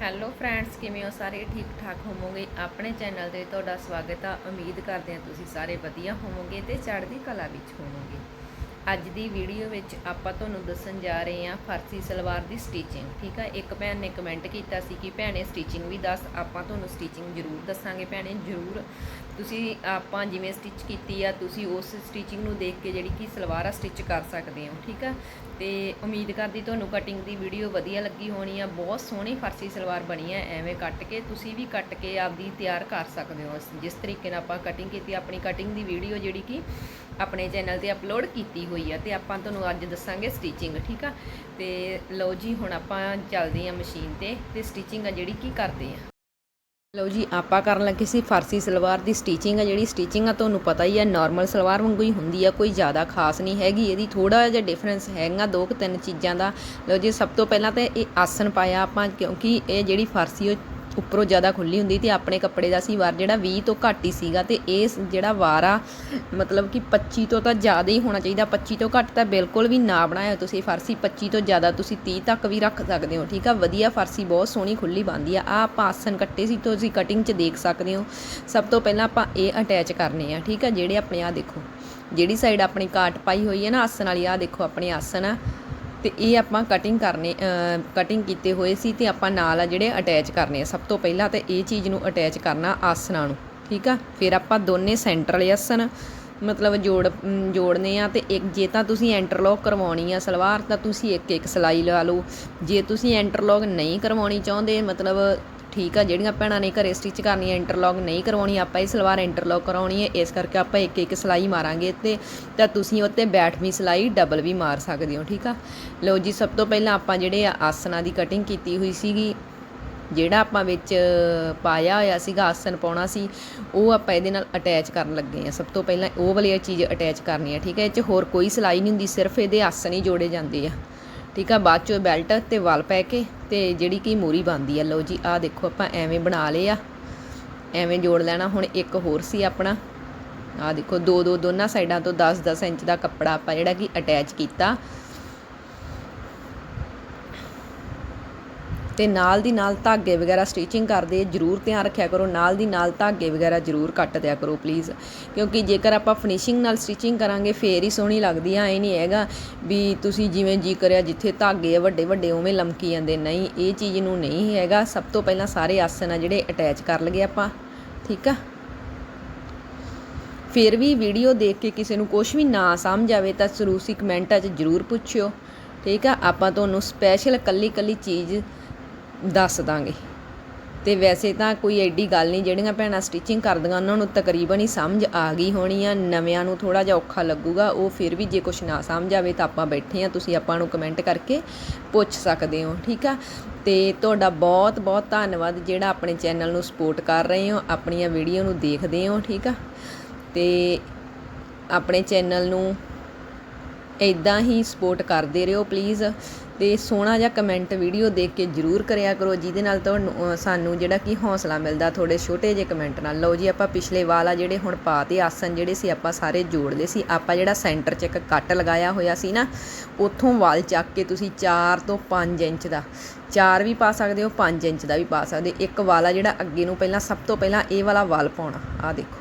Hello friends ਕਿਵੇਂ ਹੋ ਸਾਰੇ? ਠੀਕ ਠਾਕ ਹੋਵੋਗੇ? ਆਪਣੇ ਚੈਨਲ ਤੇ ਤੁਹਾਡਾ ਸਵਾਗਤ ਆ। ਉਮੀਦ ਕਰਦੇ ਹਾਂ ਤੁਸੀਂ ਸਾਰੇ ਵਧੀਆ ਹੋਵੋਗੇ ਤੇ ਚੜ੍ਹਦੀ ਕਲਾ ਵਿੱਚ ਹੋਵੋਗੇ। ਅੱਜ ਦੀ ਵੀਡੀਓ ਵਿੱਚ ਆਪਾਂ ਤੁਹਾਨੂੰ ਦੱਸਣ ਜਾ ਰਹੇ ਹਾਂ ਫਰਸੀ ਸਲਵਾਰ ਦੀ ਸਟਿਚਿੰਗ ਠੀਕ ਆ? ਇੱਕ ਭੈਣ ਨੇ ਕਮੈਂਟ ਕੀਤਾ ਸੀ ਕਿ ਭੈਣੇ ਸਟਿਚਿੰਗ ਵੀ ਦੱਸ, ਆਪਾਂ ਤੁਹਾਨੂੰ ਸਟਿਚਿੰਗ ਜ਼ਰੂਰ ਦੱਸਾਂਗੇ। ਭੈਣੇ ਜ਼ਰੂਰ ਤੁਸੀਂ ਆਪਾਂ ਜਿਵੇਂ ਸਟਿਚ ਕੀਤੀ ਆ, ਤੁਸੀਂ ਉਸ ਸਟਿਚਿੰਗ ਨੂੰ ਦੇਖ ਕੇ ਜਿਹੜੀ ਕਿ ਸਲਵਾਰ ਆ ਸਟਿਚ ਕਰ ਸਕਦੇ ਹੋ, ਠੀਕ ਆ? ਤੇ ਉਮੀਦ ਕਰਦੀ ਤੁਹਾਨੂੰ ਕਟਿੰਗ ਦੀ ਵੀਡੀਓ ਵਧੀਆ ਲੱਗੀ ਹੋਣੀ ਆ, ਬਹੁਤ ਸੋਹਣੀ ਫਰਸੀ ਸਲਵਾਰ ਬਣੀ ਹੈ ਐਵੇਂ ਕੱਟ ਕੇ ਤੁਸੀਂ ਵੀ ਕੱਟ ਕੇ ਆਪਦੀ ਤਿਆਰ ਕਰ ਸਕਦੇ ਹੋ। ਜਿਸ ਤਰੀਕੇ ਨਾਲ ਆਪਾਂ ਕਟਿੰਗ ਕੀਤੀ, ਆਪਣੀ ਕਟਿੰਗ ਦੀ ਵੀਡੀਓ ਜਿਹੜੀ ਕਿ ਆਪਣੇ ਚੈਨਲ ਤੇ ਅਪਲੋਡ ਕੀਤੀ ਹੋਈ ਆ, ਤੇ ਆਪਾਂ ਤੁਹਾਨੂੰ ਅੱਜ ਦੱਸਾਂਗੇ ਸਟਿਚਿੰਗ ਠੀਕ ਆ? ਤੇ ਲਓ ਜੀ, ਹੁਣ ਆਪਾਂ ਚੱਲਦੇ ਆ ਮਸ਼ੀਨ ਤੇ ਤੇ ਸਟਿਚਿੰਗ ਆ ਜਿਹੜੀ ਕੀ ਕਰਦੇ ਆ। ਲਓ ਜੀ, ਆਪਾਂ ਕਰਨ ਲੱਗੇ ਸੀ ਫਰਸੀ ਸਲਵਾਰ ਦੀ ਸਟੀਚਿੰਗ ਆ, ਜਿਹੜੀ ਸਟੀਚਿੰਗ ਆ, ਤੁਹਾਨੂੰ ਪਤਾ ਹੀ ਆ ਨਾਰਮਲ ਸਲਵਾਰ ਵਾਂਗੂ ਹੀ ਹੁੰਦੀ ਆ, ਕੋਈ ਜ਼ਿਆਦਾ ਖਾਸ ਨਹੀਂ ਹੈਗੀ, ਇਹਦੀ ਥੋੜਾ ਜਿਹਾ ਡਿਫਰੈਂਸ ਹੈਗਾ, ਦੋ ਕੁ ਤਿੰਨ ਚੀਜ਼ਾਂ ਦਾ। ਲਓ ਜੀ, ਸਭ ਤੋਂ ਪਹਿਲਾਂ ਤਾਂ ਇਹ ਆਸਨ ਪਾਇਆ ਆਪਾਂ, ਕਿਉਂਕਿ ਇਹ ਜਿਹੜੀ ਫਾਰਸੀ ਉਹ ਉੱਪਰੋਂ ਜ਼ਿਆਦਾ ਖੁੱਲੀ ਹੁੰਦੀ ਤੇ ਆਪਣੇ ਕੱਪੜੇ ਦਾ ਸੀ ਵਾਰ ਜਿਹੜਾ 20 ਤੋਂ ਘੱਟ ਹੀ ਸੀਗਾ ਤੇ ਇਹ ਜਿਹੜਾ ਵਾਰ ਆ, ਮਤਲਬ ਕਿ 25 ਤੋਂ ਤਾਂ ਜ਼ਿਆਦਾ ਹੀ ਹੋਣਾ ਚਾਹੀਦਾ 25 ਤੋਂ ਘੱਟ ਤਾਂ ਬਿਲਕੁਲ ਵੀ ਨਾ ਬਣਾਇਆ ਤੁਸੀਂ ਫਰਸੀ 25 ਤੋਂ ਜ਼ਿਆਦਾ ਤੁਸੀਂ 30 ਤੱਕ ਵੀ ਰੱਖ ਸਕਦੇ ਹੋ, ਠੀਕ ਆ? ਵਧੀਆ ਫਰਸੀ, ਬਹੁਤ ਸੋਹਣੀ ਖੁੱਲੀ ਬਣਦੀ ਆ। ਆ ਆਪਾਂ ਆਸਨ ਕੱਟੇ ਸੀ, ਤੁਸੀਂ ਕਟਿੰਗ 'ਚ ਦੇਖ ਸਕਦੇ ਹੋ। ਸਭ ਤੋਂ ਪਹਿਲਾਂ ਆਪਾਂ ਇਹ ਅਟੈਚ ਕਰਨੇ ਆ, ਠੀਕ ਆ? ਜਿਹੜੇ ਆਪਣੇ ਆ ਦੇਖੋ, ਜਿਹੜੀ ਸਾਈਡ ਆਪਣੀ ਕਾਟ ਪਾਈ ਹੋਈ ਹੈ ਨਾ ਆਸਨ ਵਾਲੀ ਆ ਦੇਖੋ ਆਪਣੇ ਆਸਨ ਆ। ਤੇ ਇਹ ਆਪਾਂ ਕਟਿੰਗ ਕਰਨੇ ਕਟਿੰਗ ਕੀਤੇ ਹੋਏ ਸੀ ਤੇ ਆਪਾਂ ਨਾਲ ਆ ਜਿਹੜੇ ਅਟੈਚ ਕਰਨੇ ਆ। ਸਭ ਤੋਂ ਪਹਿਲਾਂ ਤਾਂ ਇਹ ਚੀਜ਼ ਨੂੰ ਅਟੈਚ ਕਰਨਾ ਆਸਨਾਂ ਨੂੰ, ਠੀਕ ਆ? ਫਿਰ ਆਪਾਂ ਦੋਨੇ ਸੈਂਟਰ ਵਾਲੇ ਆਸਨ ਮਤਲਬ ਜੋੜ ਜੋੜਨੇ ਆ ਤੇ ਇੱਕ, ਜੇ ਤਾਂ ਤੁਸੀਂ ਇੰਟਰਲੌਕ ਕਰਵਾਉਣੀ ਆ ਸਲਵਾਰ ਤਾਂ ਤੁਸੀਂ ਇੱਕ ਇੱਕ ਸਿਲਾਈ ਲਾ ਲਓ। ਜੇ ਤੁਸੀਂ ਇੰਟਰਲੌਕ ਨਹੀਂ ਕਰਵਾਉਣੀ ਚਾਹੁੰਦੇ, ਮਤਲਬ ਠੀਕ ਆ, ਜਿਹੜੀਆਂ ਭੈਣਾਂ ਨੇ ਘਰੇ ਸਟਿਚ ਕਰਨੀ ਹੈ ਇੰਟਰਲੌਕ ਨਹੀਂ ਕਰਵਾਉਣੀ, ਆਪਾਂ ਇਹ ਸਲਵਾਰ ਇੰਟਰਲੌਕ ਕਰਾਉਣੀ ਹੈ, ਇਸ ਕਰਕੇ ਆਪਾਂ ਇੱਕ ਇੱਕ ਸਿਲਾਈ ਮਾਰਾਂਗੇ ਤੇ ਤਾਂ ਤੁਸੀਂ ਉੱਤੇ ਬੈਠਵੀਂ ਸਿਲਾਈ ਡਬਲ ਵੀ ਮਾਰ ਸਕਦੇ ਹੋ, ਠੀਕ ਆ? ਲਓ ਜੀ, ਸਭ ਤੋਂ ਪਹਿਲਾਂ ਆਪਾਂ ਜਿਹੜੇ ਆ ਆਸਨਾਂ ਦੀ ਕਟਿੰਗ ਕੀਤੀ ਹੋਈ ਸੀਗੀ, ਜਿਹੜਾ ਆਪਾਂ ਵਿੱਚ ਪਾਇਆ ਹੋਇਆ ਸੀਗਾ, ਆਸਨ ਪਾਉਣਾ ਸੀ, ਉਹ ਆਪਾਂ ਇਹਦੇ ਨਾਲ ਅਟੈਚ ਕਰਨ ਲੱਗੇ ਆ ਸਭ ਤੋਂ ਪਹਿਲਾਂ ਉਹ ਵਾਲੀ ਚੀਜ਼ ਅਟੈਚ ਕਰਨੀ ਆ ਠੀਕ ਹੈ? ਇਹ 'ਚ ਹੋਰ ਕੋਈ ਸਿਲਾਈ ਨਹੀਂ ਹੁੰਦੀ, ਸਿਰਫ ਇਹਦੇ ਆਸਨ ਹੀ ਜੋੜੇ ਜਾਂਦੇ ਆ। ਠੀਕ ਆ, ਬਾਅਦ ਚੋਂ ਬੈਲਟ ਤੇ ਵਲ ਪੈ ਕੇ ਤੇ ਜਿਹੜੀ ਕਿ ਮੂਰੀ ਬਣਦੀ ਆ, ਲਓ ਜੀ, ਆਹ ਦੇਖੋ ਆਪਾਂ ਐਵੇਂ ਬਣਾ ਲਏ ਆ। ਐਵੇਂ ਜੋੜ ਲੈਣਾ, ਹੁਣ ਇੱਕ ਹੋਰ ਸੀ ਆਪਣਾ। ਆਹ ਦੇਖੋ ਦੋ ਦੋ ਦੋਨਾਂ ਸਾਈਡਾਂ ਤੋਂ 10 10 ਇੰਚ ਦਾ ਕੱਪੜਾ ਆਪਾਂ ਜਿਹੜਾ ਕਿ ਅਟੈਚ ਕੀਤਾ। ਤੇ ਨਾਲ ਦੀ ਨਾਲ ਧਾਗੇ ਵਗੈਰਾ ਸਟਿਚਿੰਗ ਕਰਦੇ, ਜ਼ਰੂਰ ਧਿਆਨ ਰੱਖਿਆ ਕਰੋ, ਨਾਲ ਦੀ ਨਾਲ ਧਾਗੇ ਵਗੈਰਾ ਜ਼ਰੂਰ ਕੱਟ ਦਿਆ ਕਰੋ ਪਲੀਜ਼ ਕਿਉਂਕਿ ਜੇਕਰ ਆਪਾਂ ਫਿਨਿਸ਼ਿੰਗ ਨਾਲ ਸਟਿਚਿੰਗ ਕਰਾਂਗੇ, ਫੇਰ ਹੀ ਸੋਹਣੀ ਲੱਗਦੀ ਆ ਇਹ ਨਹੀਂ ਹੈਗਾ ਵੀ ਤੁਸੀਂ ਜਿਵੇਂ ਜੀ ਕਰਿਆ ਜਿੱਥੇ ਧਾਗੇ ਆ, ਵੱਡੇ ਵੱਡੇ ਉਵੇਂ ਲਮਕੀ ਜਾਂਦੇ, ਨਹੀਂ, ਇਹ ਚੀਜ਼ ਨੂੰ ਨਹੀਂ ਹੈਗਾ, ਸਭ ਤੋਂ ਪਹਿਲਾਂ ਸਾਰੇ ਆਸਨ ਆ ਜਿਹੜੇ ਅਟੈਚ ਕਰ ਲਗੇ ਆਪਾਂ, ਠੀਕ ਆ? ਫਿਰ ਵੀ ਵੀਡੀਓ ਦੇਖ ਕੇ ਕਿਸੇ ਨੂੰ ਕੁਝ ਵੀ ਨਾ ਸਮਝ ਆਵੇ ਤਾਂ ਸਰੂਸੀ ਕਮੈਂਟਾਂ 'ਚ ਜ਼ਰੂਰ ਪੁੱਛਿਓ, ਠੀਕ ਆ? ਆਪਾਂ ਤੁਹਾਨੂੰ ਸਪੈਸ਼ਲ ਕੱਲੀ ਕੱਲੀ ਚੀਜ਼ ਦੱਸ ਦਾਂਗੇ। ਤੇ ਵੈਸੇ ਤਾਂ ਕੋਈ ਐਡੀ ਗੱਲ ਨਹੀਂ, ਜਿਹੜੀਆਂ ਭੈਣਾਂ ਸਟਿਚਿੰਗ ਕਰਦੀਆਂ, ਉਹਨਾਂ ਨੂੰ ਤਕਰੀਬਨ ਹੀ ਸਮਝ ਆ ਗਈ ਹੋਣੀ ਆ। ਨਵਿਆਂ ਨੂੰ ਥੋੜਾ ਜਿਹਾ ਔਖਾ ਲੱਗੂਗਾ, ਉਹ ਫਿਰ ਵੀ ਜੇ ਕੁਝ ਨਾ ਸਮਝ ਆਵੇ ਤਾਂ ਆਪਾਂ ਬੈਠੇ ਆ ਤੁਸੀਂ ਆਪਾਂ ਨੂੰ ਕਮੈਂਟ ਕਰਕੇ ਪੁੱਛ ਸਕਦੇ ਹੋ, ਠੀਕ ਆ? ਤੇ ਤੁਹਾਡਾ ਬਹੁਤ ਬਹੁਤ ਧੰਨਵਾਦ ਜਿਹੜਾ ਆਪਣੇ ਚੈਨਲ ਨੂੰ ਸਪੋਰਟ ਕਰ ਰਹੇ ਹੋ, ਆਪਣੀਆਂ ਵੀਡੀਓ ਨੂੰ ਦੇਖਦੇ ਹੋ, ਠੀਕ ਆ? ਤੇ ਆਪਣੇ ਚੈਨਲ ਨੂੰ ਇਦਾਂ ਹੀ ਸਪੋਰਟ ਕਰਦੇ ਰਹੋ ਪਲੀਜ਼ ਤੇ ਸੋਹਣਾ ਜਿਹਾ ਕਮੈਂਟ ਵੀਡੀਓ ਦੇਖ ਕੇ ਜਰੂਰ ਕਰਿਆ ਕਰੋ, ਜਿਹਦੇ ਨਾਲ ਤੁਹਾਨੂੰ ਸਾਨੂੰ ਜਿਹੜਾ ਕਿ ਹੌਸਲਾ ਮਿਲਦਾ ਥੋੜੇ ਛੋਟੇ ਜਿਹੇ ਕਮੈਂਟ ਨਾਲ। ਲਓ ਜੀ, ਆਪਾਂ ਪਿਛਲੇ ਵਾਲ ਆ ਜਿਹੜੇ ਹੁਣ ਪਾਤੇ ਆਸਨ ਜਿਹੜੇ ਸੀ, ਆਪਾਂ ਸਾਰੇ ਜੋੜ ਲਏ ਸੀ। ਆਪਾਂ ਜਿਹੜਾ ਸੈਂਟਰ 'ਚ ਇੱਕ ਕੱਟ ਲਗਾਇਆ ਹੋਇਆ ਸੀ ਨਾ, ਉੱਥੋਂ ਵਾਲ ਚੱਕ ਕੇ ਤੁਸੀਂ 4 ਤੋਂ 5 ਇੰਚ ਦਾ 4 ਵੀ ਪਾ ਸਕਦੇ ਹੋ 5 ਇੰਚ ਦਾ ਵੀ ਪਾ ਸਕਦੇ ਇੱਕ ਵਾਲਾ ਜਿਹੜਾ ਅੱਗੇ ਨੂੰ ਪਹਿਲਾਂ, ਸਭ ਤੋਂ ਪਹਿਲਾਂ ਇਹ ਵਾਲਾ ਵਾਲ ਪਾਉਣਾ। ਆ ਦੇਖੋ,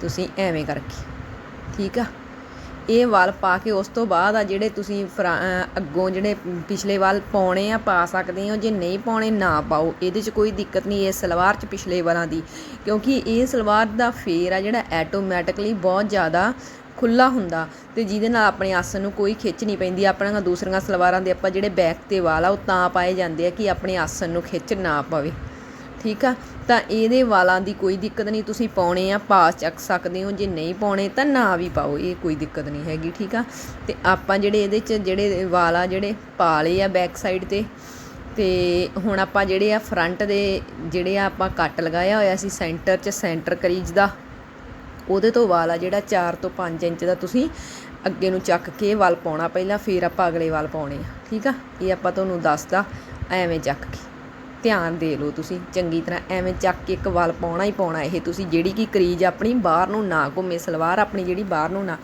ਤੁਸੀਂ ਐਵੇਂ ਕਰਕੇ, ਠੀਕ ਆ? ਇਹ ਵਾਲ ਪਾ ਕੇ ਉਸ ਤੋਂ ਬਾਅਦ ਆ ਜਿਹੜੇ ਤੁਸੀਂ ਫਰਾ- ਅੱਗੋਂ ਜਿਹੜੇ ਪਿਛਲੇ ਵਾਲ ਪਾਉਣੇ ਆ, ਪਾ ਸਕਦੇ ਹੋ। ਜੇ ਨਹੀਂ ਪਾਉਣੇ, ਨਾ ਪਾਓ। ਇਹਦੇ 'ਚ ਕੋਈ ਦਿੱਕਤ ਨਹੀਂ ਇਸ ਸਲਵਾਰ 'ਚ ਪਿਛਲੇ ਵਾਲਾਂ ਦੀ। ਕਿਉਂਕਿ ਇਹ ਸਲਵਾਰ ਦਾ ਫੇਰ ਆ ਜਿਹੜਾ ਆਟੋਮੈਟਿਕਲੀ ਬਹੁਤ ਜ਼ਿਆਦਾ ਖੁੱਲਾ ਹੁੰਦਾ ਤੇ ਜਿਹਦੇ ਨਾਲ ਆਪਣੇ ਆਸਣ ਨੂੰ ਕੋਈ ਖਿੱਚ ਨਹੀਂ ਪੈਂਦੀ। ਆਪਣੀਆਂ ਦੂਸਰੀਆਂ ਸਲਵਾਰਾਂ ਦੇ ਆਪਾਂ ਜਿਹੜੇ ਬੈਕ ਤੇ ਵਾਲ ਆ, ਉਹ ਤਾਂ ਪਾਏ ਜਾਂਦੇ ਆ ਕਿ ਆਪਣੇ ਆਸਣ ਨੂੰ ਖਿੱਚ ਨਾ ਪਵੇ। ਠੀਕ ਆ? ਤਾਂ ਇਹਦੇ ਵਾਲਾਂ ਦੀ ਕੋਈ ਦਿੱਕਤ ਨਹੀਂ, ਤੁਸੀਂ ਪਾਉਣੇ ਆ ਪਾ ਚੱਕ ਸਕਦੇ ਹੋ, ਜੇ ਨਹੀਂ ਪਾਉਣੇ ਤਾਂ ਨਾ ਵੀ ਪਾਓ, ਇਹ ਕੋਈ ਦਿੱਕਤ ਨਹੀਂ ਹੈਗੀ, ਠੀਕ ਆ? ਤੇ ਆਪਾਂ ਜਿਹੜੇ ਇਹਦੇ 'ਚ, ਜਿਹੜੇ ਵਾਲ ਆ, ਜਿਹੜੇ ਪਾ ਲਏ ਆ ਬੈਕ ਸਾਈਡ ਤੇ ਤੇ ਹੁਣ ਆਪਾਂ ਜਿਹੜੇ ਆ ਫਰੰਟ ਦੇ ਜਿਹੜੇ ਆ ਆਪਾਂ ਕੱਟ ਲਗਾਇਆ ਹੋਇਆ ਸੀ ਸੈਂਟਰ 'ਚ ਸੈਂਟਰ ਕਰੀਜ ਦਾ, ਉਹਦੇ ਤੋਂ ਵਾਲ ਆ ਜਿਹੜਾ 4 ਤੋਂ 5 ਇੰਚ ਦਾ ਤੁਸੀਂ ਅੱਗੇ ਨੂੰ ਚੱਕ ਕੇ ਇਹ ਵਾਲ ਪਾਉਣਾ, ਪਹਿਲਾਂ ਫਿਰ ਆਪਾਂ ਅਗਲੇ ਵਾਲ ਪਾਉਣੇ ਆ, ਠੀਕ ਆ? ਇਹ ਆਪਾਂ ਤੁਹਾਨੂੰ ਦੱਸਦਾ ਐਵੇਂ ਚੱਕ ਕੇ। ਧਿਆਨ ਦੇ ਲਓ ਤੁਸੀਂ। ਚੰਗੀ ਤਰ੍ਹਾਂ ਐਵੇਂ ਚੱਕ ਕੇ ਇੱਕ ਵਲ ਪਾਉਣਾ ਹੀ ਪਾਉਣਾ ਇਹ। ਤੁਸੀਂ ਜਿਹੜੀ ਕਿ ਕਰੀਜ ਆਪਣੀ ਬਾਹਰ ਨੂੰ ਨਾ ਘੁੰਮੇ, ਸਲਵਾਰ ਆਪਣੀ ਜਿਹੜੀ ਬਾਹਰ ਨੂੰ ਨਾ।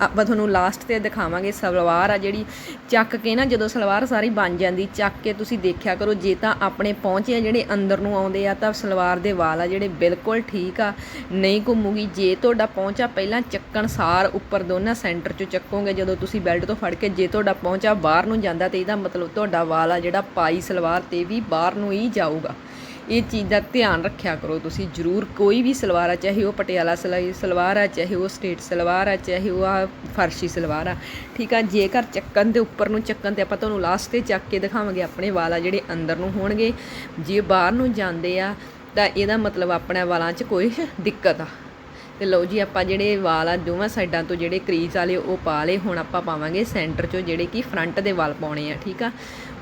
ਆਪਾਂ ਤੁਹਾਨੂੰ ਲਾਸਟ ਤੇ ਦਿਖਾਵਾਂਗੇ, ਸਲਵਾਰ ਆ ਜਿਹੜੀ ਚੱਕ ਕੇ ਨਾ, ਜਦੋਂ ਸਲਵਾਰ ਸਾਰੀ ਬਣ ਜਾਂਦੀ, ਚੱਕ ਕੇ ਤੁਸੀਂ ਦੇਖਿਆ ਕਰੋ, ਜੇ ਤਾਂ ਆਪਣੇ ਪਹੁੰਚੇ ਆ ਜਿਹੜੇ ਅੰਦਰ ਨੂੰ ਆਉਂਦੇ ਆ, ਤਾਂ ਸਲਵਾਰ ਦੇ ਵਾਲ ਆ ਜਿਹੜੇ ਬਿਲਕੁਲ ਠੀਕ ਆ, ਨਹੀਂ ਘੁੰਮੂਗੀ। ਜੇ ਤੁਹਾਡਾ ਪਹੁੰਚਾ ਪਹਿਲਾਂ ਚੱਕਣ ਸਾਰ ਉੱਪਰ ਦੋਨਾਂ ਸੈਂਟਰ 'ਚੋਂ ਚੱਕੋਗੇ, ਜਦੋਂ ਤੁਸੀਂ ਬੈਲਟ ਤੋਂ ਫੜ ਕੇ ਜੇ ਤੁਹਾਡਾ ਪਹੁੰਚਾ ਬਾਹਰ ਨੂੰ ਜਾਂਦਾ, ਤੇ ਇਹਦਾ ਮਤਲਬ ਤੁਹਾਡਾ ਵਾਲ ਆ ਜਿਹੜਾ ਪਾਈ ਸਲਵਾਰ ਤੇ ਵੀ ਬਾਹਰ ਨੂੰ ਹੀ ਜਾਊਗਾ। ਇਹ ਚੀਜ਼ ਦਾ ਧਿਆਨ ਰੱਖਿਆ ਕਰੋ ਤੁਸੀਂ ਜ਼ਰੂਰ। ਕੋਈ ਵੀ ਸਲਵਾਰ ਆ, ਚਾਹੇ ਉਹ ਪਟਿਆਲਾ ਸਲਾਈ ਸਲਵਾਰ ਆ, ਚਾਹੇ ਉਹ ਸਟੇਟ ਸਲਵਾਰ ਆ, ਚਾਹੇ ਉਹ ਆ ਫਰਸ਼ੀ ਸਲਵਾਰ ਆ, ਠੀਕ ਆ? ਜੇਕਰ ਚੱਕਣ ਦੇ ਉੱਪਰ ਨੂੰ ਚੱਕਣ ਤੇ ਆਪਾਂ ਤੁਹਾਨੂੰ ਲਾਸਟ ਤੇ ਚੱਕ ਕੇ ਦਿਖਾਵਾਂਗੇ ਆਪਣੇ ਵਾਲ ਆ ਜਿਹੜੇ ਅੰਦਰ ਨੂੰ ਹੋਣਗੇ। ਜੇ ਬਾਹਰ ਨੂੰ ਜਾਂਦੇ ਆ, ਤਾਂ ਇਹਦਾ ਮਤਲਬ ਆਪਣੇ ਵਾਲਾਂ 'ਚ ਕੋਈ ਦਿੱਕਤ ਆ। ਤੇ ਲਓ ਜੀ, ਆਪਾਂ ਜਿਹੜੇ ਵਾਲ ਆ, ਦੋਵਾਂ ਸਾਈਡਾਂ ਤੋਂ ਜਿਹੜੇ ਕਰੀਜ਼ ਵਾਲੇ ਉਹ ਪਾ ਲਏ, ਹੁਣ ਆਪਾਂ ਪਾਵਾਂਗੇ ਸੈਂਟਰ 'ਚੋਂ ਜਿਹੜੇ ਕਿ ਫਰੰਟ ਦੇ ਵਾਲ ਪਾਉਣੇ ਆ, ਠੀਕ ਆ?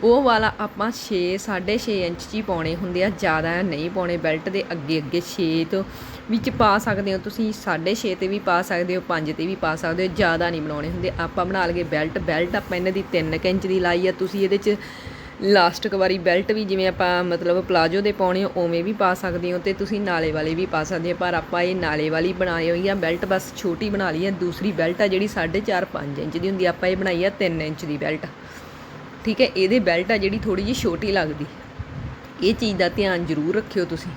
ਉਹ ਵਾਲਾ ਆਪਾਂ 6 6.5 ਇੰਚ 'ਚ ਹੀ ਪਾਉਣੇ ਹੁੰਦੇ ਆ, ਜ਼ਿਆਦਾ ਨਹੀਂ ਪਾਉਣੇ। ਬੈਲਟ ਦੇ ਅੱਗੇ ਅੱਗੇ 6 ਤੋਂ ਵਿੱਚ ਪਾ ਸਕਦੇ ਹੋ ਤੁਸੀਂ 6.5 ਤੇ ਵੀ ਪਾ ਸਕਦੇ ਹੋ 5 ਤੇ ਵੀ ਪਾ ਸਕਦੇ ਹੋ, ਜ਼ਿਆਦਾ ਨਹੀਂ ਬਣਾਉਣੇ ਹੁੰਦੇ। ਆਪਾਂ ਬਣਾ ਲਗੇ ਬੈਲਟ ਬੈਲਟ ਆਪਾਂ ਇਹਨਾਂ ਦੀ 3 ਇੰਚ ਦੀ ਲਾਈ ਆ। ਤੁਸੀਂ ਇਹਦੇ 'ਚ ਲਾਸਟਿਕ ਵਾਲੀ ਬੈਲਟ ਵੀ ਜਿਵੇਂ ਆਪਾਂ ਮਤਲਬ ਪਲਾਜੋ ਦੇ ਪਾਉਣੇ ਹੋ, ਉਵੇਂ ਵੀ ਪਾ ਸਕਦੇ ਹੋ ਤੇ ਤੁਸੀਂ ਨਾਲੇ ਵਾਲੇ ਵੀ ਪਾ ਸਕਦੇ ਹੋ। ਪਰ ਆਪਾਂ ਇਹ ਨਾਲੇ ਵਾਲੀ ਬਣਾਈ ਹੋਈ ਆ, ਬੈਲਟ ਬਸ ਛੋਟੀ ਬਣਾ ਲਈ ਆ। ਦੂਸਰੀ ਬੈਲਟ ਆ ਜਿਹੜੀ 4.5 5 ਇੰਚ ਦੀ ਹੁੰਦੀ ਆਪਾਂ ਇਹ ਬਣਾਈ ਆ 3 ਇੰਚ ਦੀ ਬੈਲਟ। ਠੀਕ ਹੈ, ਇਹਦੇ ਬੈਲਟ ਆ ਜਿਹੜੀ ਥੋੜੀ ਜਿਹੀ ਛੋਟੀ ਲੱਗਦੀ। ਇਹ ਚੀਜ਼ ਦਾ ਧਿਆਨ ਜ਼ਰੂਰ ਰੱਖਿਓ ਤੁਸੀਂ।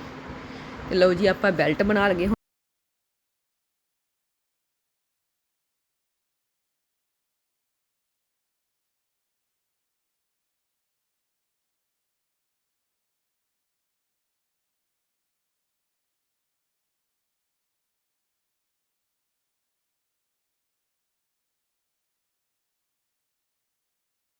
ਤੇ ਲਓ ਜੀ, ਆਪਾਂ ਬੈਲਟ ਬਣਾ ਲਗੇ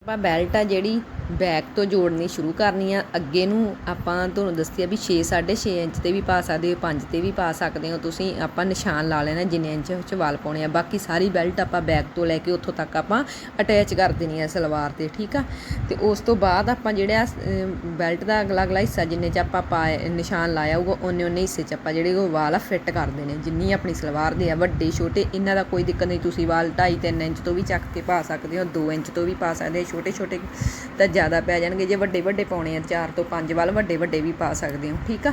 ਆਪਾਂ ਬੈਲਟ ਆ ਜਿਹੜੀ ਬੈਕ ਤੋਂ ਜੋੜਨੀ ਸ਼ੁਰੂ ਕਰਨੀ ਆ। ਅੱਗੇ ਨੂੰ ਆਪਾਂ ਤੁਹਾਨੂੰ ਦੱਸਿਆ ਵੀ 6 6.5 ਇੰਚ ਤੇ ਵੀ ਪਾ ਸਕਦੇ ਹੋ 5 ਤੇ ਵੀ ਪਾ ਸਕਦੇ ਹੋ। ਤੁਸੀਂ ਆਪਾਂ ਨਿਸ਼ਾਨ ਲਾ ਲੈਣਾ ਜਿੰਨੇ ਇੰਚ ਵਿੱਚ ਵਾਲ ਪਾਉਣੇ ਆ। ਬਾਕੀ ਸਾਰੀ ਬੈਲਟ ਆਪਾਂ ਬੈਕ ਤੋਂ ਲੈ ਕੇ ਉੱਥੋਂ ਤੱਕ ਆਪਾਂ ਅਟੈਚ ਕਰ ਦੇਣੀ ਆ ਸਲਵਾਰ ਤੇ, ਠੀਕ ਆ? ਤੇ ਉਸ ਤੋਂ ਬਾਅਦ ਆਪਾਂ ਜਿਹੜਾ ਬੈਲਟ ਦਾ ਅਗਲਾ ਅਗਲਾ ਹਿੱਸਾ ਜਿੰਨੇ ਚ ਆਪਾਂ ਪਾ, ਨਿਸ਼ਾਨ ਲਾਇਆ ਹੋਊਗਾ ਉਹਨੇ ਉਹਨੇ ਹਿੱਸੇ ਚ ਆਪਾਂ ਜਿਹੜੇ ਉਹ ਵਾਲ ਆ ਫਿੱਟ ਕਰ ਦੇਣੇ ਜਿੰਨੀ ਆਪਣੀ ਸਲਵਾਰ ਦੇ ਆ, ਵੱਡੇ, ਛੋਟੇ, ਇਹਨਾਂ ਦਾ ਕੋਈ ਦਿੱਕਤ ਨਹੀਂ। ਤੁਸੀਂ ਵਾਲ 2.5 3 ਇੰਚ ਤੋਂ ਵੀ ਚੱਕ ਕੇ ਪਾ ਸਕਦੇ ਹੋ 2 ਇੰਚ ਤੋਂ ਵੀ ਪਾ ਸਕਦੇ ਹੋ ਛੋਟੇ ਛੋਟੇ ਤਾਂ ਜ਼ਿਆਦਾ ਪੈ ਜਾਣਗੇ। ਜੇ ਵੱਡੇ ਵੱਡੇ ਪਾਉਣੇ ਆ, ਚਾਰ ਤੋਂ ਪੰਜ ਵਾਲ ਵੱਡੇ ਵੱਡੇ ਵੀ ਪਾ ਸਕਦੇ ਹੋ, ਠੀਕ ਆ?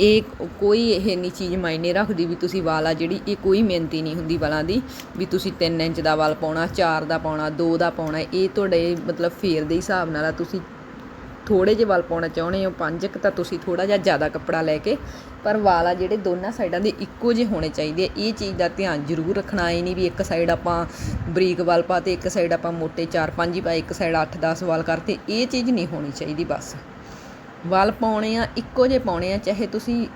ਇਹ ਕੋਈ ਇਹ ਨਹੀਂ ਚੀਜ਼ ਮਾਇਨੇ ਰੱਖਦੀ ਵੀ ਤੁਸੀਂ ਵਾਲ ਆ ਜਿਹੜੀ, ਇਹ ਕੋਈ ਮਿਹਨਤੀ ਨਹੀਂ ਹੁੰਦੀ ਵਾਲਾਂ ਦੀ, ਵੀ ਤੁਸੀਂ 3 ਇੰਚ ਦਾ ਵਾਲ ਪਾਉਣਾ 4 ਦਾ ਪਾਉਣਾ 2 ਦਾ ਪਾਉਣਾ, ਇਹ ਤੁਹਾਡੇ ਮਤਲਬ ਫੇਰ ਦੇ ਹਿਸਾਬ ਨਾਲ ਆ, ਤੁਸੀਂ ਥੋੜੇ ਜਿਹੇ ਵਾਲ ਪਾਉਣਾ ਚਾਹੁੰਦੇ ਹੋ, ਪੰਜ ਕੁ ਤਾਂ ਤੁਸੀਂ ਥੋੜਾ ਜਿਹਾ ਜ਼ਿਆਦਾ ਕੱਪੜਾ ਲੈ ਕੇ, ਪਰ ਵਾਲ ਆ ਜਿਹੜੇ ਦੋਨਾਂ ਸਾਈਡਾਂ ਦੇ ਇੱਕੋ ਜਿਹੇ ਹੋਣੇ ਚਾਹੀਦੇ ਆ। ਇਹ ਚੀਜ਼ ਦਾ ਧਿਆਨ ਜ਼ਰੂਰ ਰੱਖਣਾ, ਇਹ ਨਹੀਂ ਵੀ ਇੱਕ ਸਾਈਡ ਆਪਾਂ ਬਰੀਕ ਵਾਲ ਪਾਤੇ ਇੱਕ ਸਾਈਡ ਆਪਾਂ ਮੋਟੇ 4-5 ਹੀ ਪਾਏ ਇੱਕ ਸਾਈਡ 8-10 ਵਾਲ ਕਰਤੇ, ਇਹ ਚੀਜ਼ ਨਹੀਂ ਹੋਣੀ ਚਾਹੀਦੀ ਬਸ। ਵਾਲ ਪਾਉਣੇ ਆ, ਇੱਕੋ ਜਿਹੇ ਪਾਉਣੇ ਆ, ਚਾਹੇ ਤੁਸੀਂ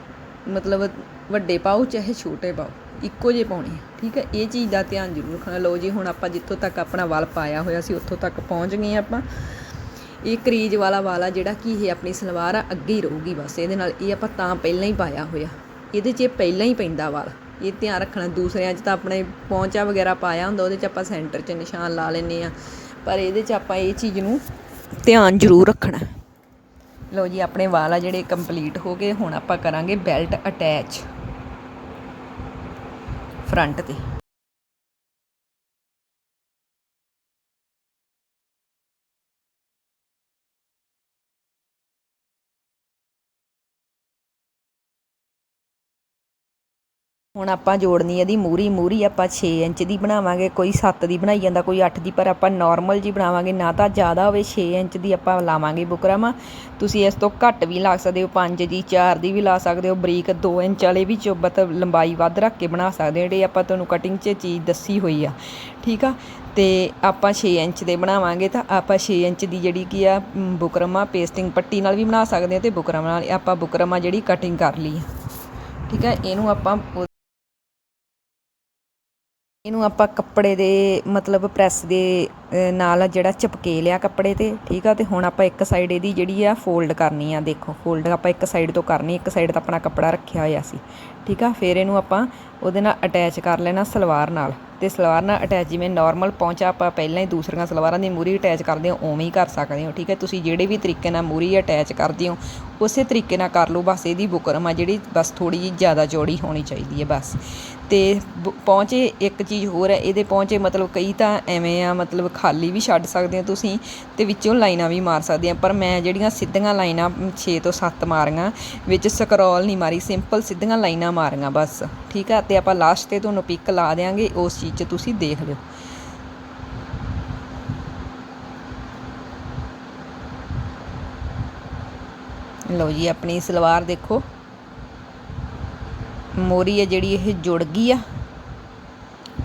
ਮਤਲਬ ਵੱਡੇ ਪਾਓ, ਚਾਹੇ ਛੋਟੇ ਪਾਓ, ਇੱਕੋ ਜਿਹੇ ਪਾਉਣੇ ਆ, ਠੀਕ ਹੈ ਇਹ ਚੀਜ਼ ਦਾ ਧਿਆਨ ਜ਼ਰੂਰ ਰੱਖਣਾ। ਲਓ ਜੀ, ਹੁਣ ਆਪਾਂ ਜਿੱਥੋਂ ਤੱਕ ਆਪਣਾ ਵਾਲ ਪਾਇਆ ਹੋਇਆ ਸੀ, ਉੱਥੋਂ ਤੱਕ ਪਹੁੰਚ ਗਏ ਆਪਾਂ। ਇਹ ਕਰੀਜ ਵਾਲਾ ਵਾਲਾ ਜਿਹੜਾ ਕਿ ਇਹ ਆਪਣੀ ਸਲਵਾਰ ਆ, ਅੱਗੇ ਹੀ ਰਹੂਗੀ ਬਸ, ਇਹਦੇ ਨਾਲ ਇਹ ਆਪਾਂ ਤਾਂ ਪਹਿਲਾਂ ਹੀ ਪਾਇਆ ਹੋਇਆ। ਇਹਦੇ 'ਚ ਇਹ ਪਹਿਲਾਂ ਹੀ ਪੈਂਦਾ ਵਾਲ। ਇਹ ਧਿਆਨ ਰੱਖਣਾ, ਦੂਸਰਿਆਂ 'ਚ ਤਾਂ ਆਪਣੇ ਪੌਂਚਾ ਵਗੈਰਾ ਪਾਇਆ ਹੁੰਦਾ, ਉਹਦੇ 'ਚ ਆਪਾਂ ਸੈਂਟਰ 'ਚ ਨਿਸ਼ਾਨ ਲਾ ਲੈਨੇ ਆ ਪਰ ਇਹਦੇ 'ਚ ਆਪਾਂ ਇਹ ਚੀਜ਼ ਨੂੰ ਧਿਆਨ ਜ਼ਰੂਰ ਰੱਖਣਾ। ਲਓ ਜੀ, ਆਪਣੇ ਵਾਲ ਆ ਜਿਹੜੇ ਕੰਪਲੀਟ ਹੋ ਗਏ, ਹੁਣ ਆਪਾਂ ਕਰਾਂਗੇ ਬੈਲਟ ਅਟੈਚ ਫਰੰਟ ਤੇ। ਹੁਣ ਆਪਾਂ ਜੋੜਨੀ ਇਹਦੀ ਮੂਰੀ ਮੂਰੀ ਆਪਾਂ 6 ਇੰਚ ਦੀ ਬਣਾਵਾਂਗੇ, ਕੋਈ 7 ਦੀ ਬਣਾਈ ਜਾਂਦਾ, ਕੋਈ 8 ਦੀ, ਪਰ ਆਪਾਂ ਨਾਰਮਲ ਜੀ ਬਣਾਵਾਂਗੇ, ਨਾ ਤਾਂ ਜ਼ਿਆਦਾ ਹੋਵੇ 6 ਇੰਚ ਦੀ ਆਪਾਂ ਲਾਵਾਂਗੇ ਬੁਕਰਮ। ਤੁਸੀਂ ਇਸ ਤੋਂ ਘੱਟ ਵੀ ਲਾ ਸਕਦੇ ਹੋ 5 ਦੀ 4 ਦੀ ਵੀ ਲਾ ਸਕਦੇ ਹੋ, ਬਰੀਕ 2 ਇੰਚ ਵਾਲੇ ਵੀ ਚੁੱਬਤ ਲੰਬਾਈ ਵੱਧ ਰੱਖ ਕੇ ਬਣਾ ਸਕਦੇ ਜਿਹੜੇ ਆਪਾਂ ਤੁਹਾਨੂੰ ਕਟਿੰਗ 'ਚ ਚੀਜ਼ ਦੱਸੀ ਹੋਈ ਆ। ਠੀਕ ਆ? ਤੇ ਆਪਾਂ 6 ਇੰਚ ਦੇ ਬਣਾਵਾਂਗੇ ਤਾਂ ਆਪਾਂ 6 ਇੰਚ ਦੀ ਜਿਹੜੀ ਕੀ ਆ ਬੁਕਰਮਾ ਪੇਸਟਿੰਗ ਪੱਟੀ ਨਾਲ ਵੀ ਬਣਾ ਸਕਦੇ ਹਾਂ ਤੇ ਬੁਕਰਮ ਨਾਲ ਆਪਾਂ ਬੁਕਰਮਾ ਜਿਹੜੀ ਕਟਿੰਗ ਕਰ ਲਈ ਠੀਕ ਹੈ ਇਹਨੂੰ ਆਪਾਂ ਇਹਨੂੰ ਆਪਾਂ ਕੱਪੜੇ ਦੇ, ਮਤਲਬ ਪ੍ਰੈਸ ਦੇ ਨਾਲ ਜਿਹੜਾ ਚਪਕੇ ਲਿਆ ਕੱਪੜੇ ਤੇ, ਠੀਕ ਆ? ਤੇ ਹੁਣ ਆਪਾਂ ਇੱਕ ਸਾਈਡ ਇਹਦੀ ਜਿਹੜੀ ਆ ਫੋਲਡ ਕਰਨੀ ਆ, ਦੇਖੋ। ਫੋਲਡ ਆਪਾਂ ਇੱਕ ਸਾਈਡ ਤੋਂ ਕਰਨੀ, ਇੱਕ ਸਾਈਡ ਤਾਂ ਆਪਣਾ ਕੱਪੜਾ ਰੱਖਿਆ ਹੋਇਆ ਸੀ। ਠੀਕ ਆ? ਫਿਰ ਇਹਨੂੰ ਆਪਾਂ ਉਹਦੇ ਨਾਲ ਅਟੈਚ ਕਰ ਲੈਣਾ ਸਲਵਾਰ ਨਾਲ ਤੇ ਸਲਵਾਰ ਨਾਲ ਅਟੈਚ ਜਿਵੇਂ ਨਾਰਮਲ ਪਹੁੰਚਾ ਆਪਾਂ ਪਹਿਲਾਂ ਹੀ ਦੂਸਰੀਆਂ ਸਲਵਾਰਾਂ ਦੀ ਮੂਰੀ ਅਟੈਚ ਕਰਦੇ ਹੋ, ਉਵੇਂ ਹੀ ਕਰ ਸਕਦੇ ਹੋ, ਠੀਕ ਹੈ? ਤੁਸੀਂ ਜਿਹੜੇ ਵੀ ਤਰੀਕੇ ਨਾਲ ਮੂਰੀ ਅਟੈਚ ਕਰਦੇ ਹੋ, ਉਸੇ ਤਰੀਕੇ ਨਾਲ ਕਰ ਲਓ, ਬਸ ਇਹਦੀ ਬੁਕਰਮ ਆ ਜਿਹੜੀ ਬਸ ਥੋੜੀ ਜਿਹੀ ਜ਼ਿਆਦਾ ਚੌੜੀ ਹੋਣੀ ਚਾਹੀਦੀ ਹੈ ਬਸ। ਤੇ ਬ- ਪਹੁੰਚੇ ਇੱਕ ਚੀਜ਼ ਹੋਰ ਹੈ, ਇਹਦੇ ਪਹੁੰਚੇ ਮਤਲਬ ਕਈ ਤਾਂ ਐਵੇਂ ਆ, ਮਤਲਬ ਖਾਲੀ ਵੀ ਛੱਡ ਸਕਦੇ ਹੋ ਤੁਸੀਂ ਤੇ ਵਿੱਚੋਂ ਲਾਈਨਾਂ ਵੀ ਮਾਰ ਸਕਦੇ ਆ ਪਰ ਮੈਂ ਜਿਹੜੀਆਂ ਸਿੱਧੀਆਂ ਲਾਈਨਾਂ 6 ਤੋਂ 7 ਮਾਰੀਆਂ, ਵਿੱਚ ਸਕਰੋਲ ਨਹੀਂ ਮਾਰੀ, ਸਿੰਪਲ ਸਿੱਧੀਆਂ ਲਾਈਨਾਂ ਮਾਰੀਆਂ ਬਸ, ਠੀਕ ਆ? ਤੇ ਆਪਾਂ ਲਾਸਟ ਤੇ ਤੁਹਾਨੂੰ ਪਿਕ ਲਾ ਦੇਾਂਗੇ ਉਸ ਚੀਜ਼ 'ਚ ਤੁਸੀਂ ਦੇਖ ਲਿਓ। ਲਓ ਜੀ, ਆਪਣੀ ਸਲਵਾਰ ਦੇਖੋ। ਮੋਰੀ ਹੈ ਜਿਹੜੀ ਇਹ ਜੁੜ ਗਈ ਆ।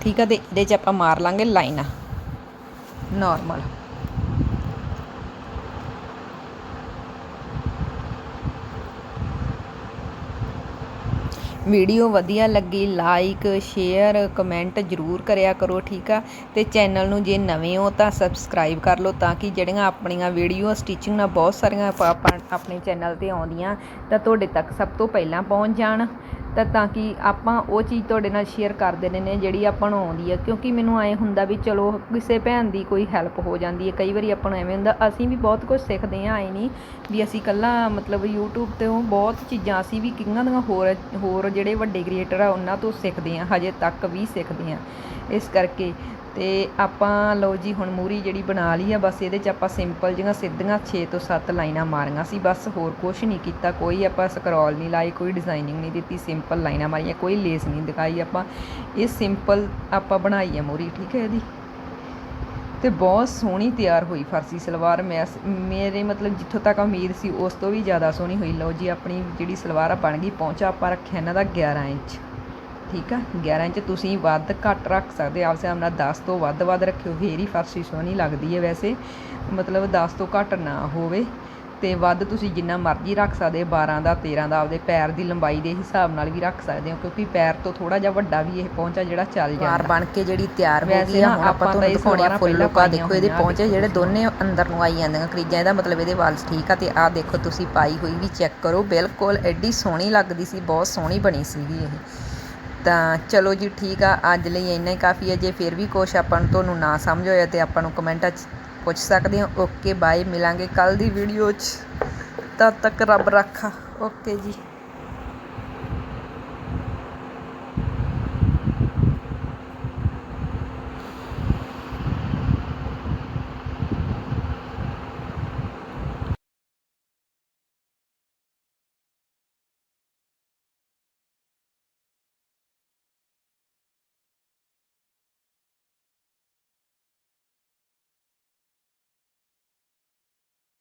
ਠੀਕ ਆ, ਤੇ ਇਹਦੇ 'ਚ ਆਪਾਂ ਮਾਰ ਲਾਂਗੇ ਲਾਈਨਾਂ। ਨਾਰਮਲ ਵੀਡੀਓ ਵਧੀਆ ਲੱਗੀ ਲਾਈਕ ਸ਼ੇਅਰ ਕਮੈਂਟ ਜਰੂਰ ਕਰਿਆ ਕਰੋ, ਠੀਕ ਆ? ਤੇ ਚੈਨਲ ਨੂੰ ਜੇ ਨਵੇਂ ਹੋ ਤਾਂ ਸਬਸਕ੍ਰਾਈਬ ਕਰ ਲਓ ਤਾਂ ਕਿ ਜਿਹੜੀਆਂ ਆਪਣੀਆਂ ਵੀਡੀਓ ਸਟਿਚਿੰਗ ਨਾਲ ਬਹੁਤ ਸਾਰੀਆਂ ਆਪਾਂ- ਆਪਣੇ ਚੈਨਲ ਤੇ ਆਉਂਦੀਆਂ ਤਾਂ ਤੁਹਾਡੇ ਤੱਕ ਸਭ ਤੋਂ ਪਹਿਲਾਂ ਪਹੁੰਚ ਜਾਣ। ਤਾਂ ਤਾਂ ਕਿ ਆਪਾਂ ਉਹ ਚੀਜ਼ ਤੁਹਾਡੇ ਨਾਲ ਸ਼ੇਅਰ ਕਰ ਦਿੰਦੇ ਨੇ ਜਿਹੜੀ ਆਪਾਂ ਨੂੰ ਆਉਂਦੀ ਹੈ ਕਿਉਂਕਿ ਮੈਨੂੰ ਐ ਹੁੰਦਾ ਵੀ ਚਲੋ, ਕਿਸੇ ਭੈਣ ਦੀ ਕੋਈ ਹੈਲਪ ਹੋ ਜਾਂਦੀ ਹੈ। ਕਈ ਵਾਰੀ ਆਪਾਂ ਨੂੰ ਐਵੇਂ ਹੁੰਦਾ, ਅਸੀਂ ਵੀ ਬਹੁਤ ਕੁਝ ਸਿੱਖਦੇ ਹਾਂ, ਐ ਨਹੀਂ ਵੀ ਅਸੀਂ ਕੱਲਾ ਮਤਲਬ YouTube ਤੇ ਉਹ ਬਹੁਤ ਚੀਜ਼ਾਂ, ਅਸੀਂ ਵੀ ਕਿੰਨਾਂ ਦੀਆਂ ਹੋਰ ਹੋਰ ਜਿਹੜੇ ਵੱਡੇ ਕ੍ਰੀਏਟਰ ਆ, ਉਹਨਾਂ ਤੋਂ ਸਿੱਖਦੇ ਹਾਂ, ਹਜੇ ਤੱਕ ਵੀ ਸਿੱਖਦੇ ਹਾਂ। ਇਸ ਕਰਕੇ ਤੇ ਆਪਾਂ ਲਓ ਜੀ ਹੁਣ ਮੂਰੀ ਜਿਹੜੀ ਬਣਾ ਲਈ ਆ, ਬਸ ਇਹਦੇ 'ਚ ਆਪਾਂ ਸਿੰਪਲ ਜਿਹੀਆਂ ਸਿੱਧੀਆਂ 6 ਤੋਂ 7 ਲਾਈਨਾਂ ਮਾਰੀਆਂ ਸੀ, ਬਸ ਹੋਰ ਕੁਝ ਨਹੀਂ ਕੀਤਾ, ਕੋਈ ਆਪਾਂ ਸਕਰੋਲ ਨਹੀਂ ਲਾਈ, ਕੋਈ ਡਿਜ਼ਾਈਨਿੰਗ ਨਹੀਂ ਦਿੱਤੀ ਸਿੰਪਲ ਲਾਈਨਾਂ ਮਾਰੀਆਂ, ਕੋਈ ਲੇਸ ਨਹੀਂ ਦਿਖਾਈ, ਆਪਾਂ ਇਹ ਸਿੰਪਲ ਆਪਾਂ ਬਣਾਈ ਆ ਮੂਰੀ, ਠੀਕ ਹੈ ਇਹਦੀ ਤੇ ਬਹੁਤ ਸੋਹਣੀ ਤਿਆਰ ਹੋਈ ਫਰਸੀ ਸਲਵਾਰ, ਮੈਂ ਮੇਰੇ ਮਤਲਬ ਜਿੱਥੋਂ ਤੱਕ ਉਮੀਦ ਸੀ, ਉਸ ਤੋਂ ਵੀ ਜ਼ਿਆਦਾ ਸੋਹਣੀ ਹੋਈ। ਲਓ ਜੀ, ਆਪਣੀ ਜਿਹੜੀ ਸਲਵਾਰ ਆ ਬਣ ਗਈ, ਪਹੁੰਚਾ ਆਪਾਂ ਰੱਖਿਆ ਇਹਨਾਂ ਦਾ 11 ਇੰਚ। ਠੀਕ ਆ? 11 ਇੰਚ ਤੁਸੀਂ ਵੱਧ ਘੱਟ ਰੱਖ ਸਕਦੇ ਆਪ ਹਿਸਾਬ ਨਾਲ 10 ਤੋਂ ਵੱਧ ਵੱਧ ਰੱਖਿਓ। ਫੇਰ ਹੀ ਫਰਸੀ ਸੋਹਣੀ ਲੱਗਦੀ ਹੈ ਵੈਸੇ। ਮਤਲਬ 10 ਤੋਂ ਘੱਟ ਨਾ ਹੋਵੇ। ਤੇ ਵੱਧ ਤੁਸੀਂ ਜਿੰਨਾ ਮਰਜ਼ੀ ਰੱਖ ਸਕਦੇ 12 ਦਾ 13 ਦਾ ਆਪਦੇ ਪੈਰ ਦੀ ਲੰਬਾਈ ਦੇ ਹਿਸਾਬ ਨਾਲ ਵੀ ਰੱਖ ਸਕਦੇ ਹੋ। ਕਿਉਂਕਿ ਪੈਰ ਤੋਂ ਥੋੜਾ ਜਿਹਾ ਵੱਡਾ ਵੀ ਇਹ ਪਹੁੰਚਾ ਜਿਹੜਾ ਚੱਲ ਜਾਂਦਾ। ਵਾਰ ਬਣ ਕੇ ਜਿਹੜੀ ਤਿਆਰ ਹੋ ਵੈਸੇ ਗਈ ਆ ਹੁਣ ਆਪਾਂ ਤੁਹਾਨੂੰ ਦਿਖਾਉਣੇ ਆ ਫੁੱਲ ਲੁੱਕਾ। ਦੇਖੋ ਇਹਦੇ ਪਹੁੰਚੇ ਜਿਹੜੇ ਦੋਨੇ ਅੰਦਰ ਨੂੰ ਆਈ ਜਾਂਦੀਆਂ ਕਰੀਜਾਂ ਇਹਦਾ ਮਤਲਬ ਇਹਦੇ ਵਾਲ ਠੀਕ ਆ। ਤੇ ਆਹ ਦੇਖੋ ਤੁਸੀਂ ਪਾਈ ਹੋਈ ਵੀ ਚੈੱਕ ਕਰੋ। ਬਿਲਕੁਲ ਐਡੀ ਸੋਹਣੀ ਲੱਗਦੀ ਸੀ। ਬਹੁਤ ਸੋਹਣੀ ਬਣੀ ਸੀਗੀ ਇਹ। ਤਾਂ ਚਲੋ ਜੀ ਠੀਕ ਆ, ਅੱਜ ਲਈ ਇੰਨਾ ਹੀ ਕਾਫੀ ਹੈ। ਜੇ ਫਿਰ ਵੀ ਕੁਛ ਆਪਾਂ ਨੂੰ ਤੁਹਾਨੂੰ ਨਾ ਸਮਝ ਹੋਇਆ ਤੇ ਆਪਾਂ ਨੂੰ ਕਮੈਂਟਾਂ 'ਚ ਪੁੱਛ ਸਕਦੇ ਹੋ। ਓਕੇ ਬਾਏ ਮਿਲਾਂਗੇ ਕੱਲ ਦੀ ਵੀਡੀਓ 'ਚ। ਤਦ ਤੱਕ ਰੱਬ ਰੱਖਾ। ਓਕੇ ਜੀ।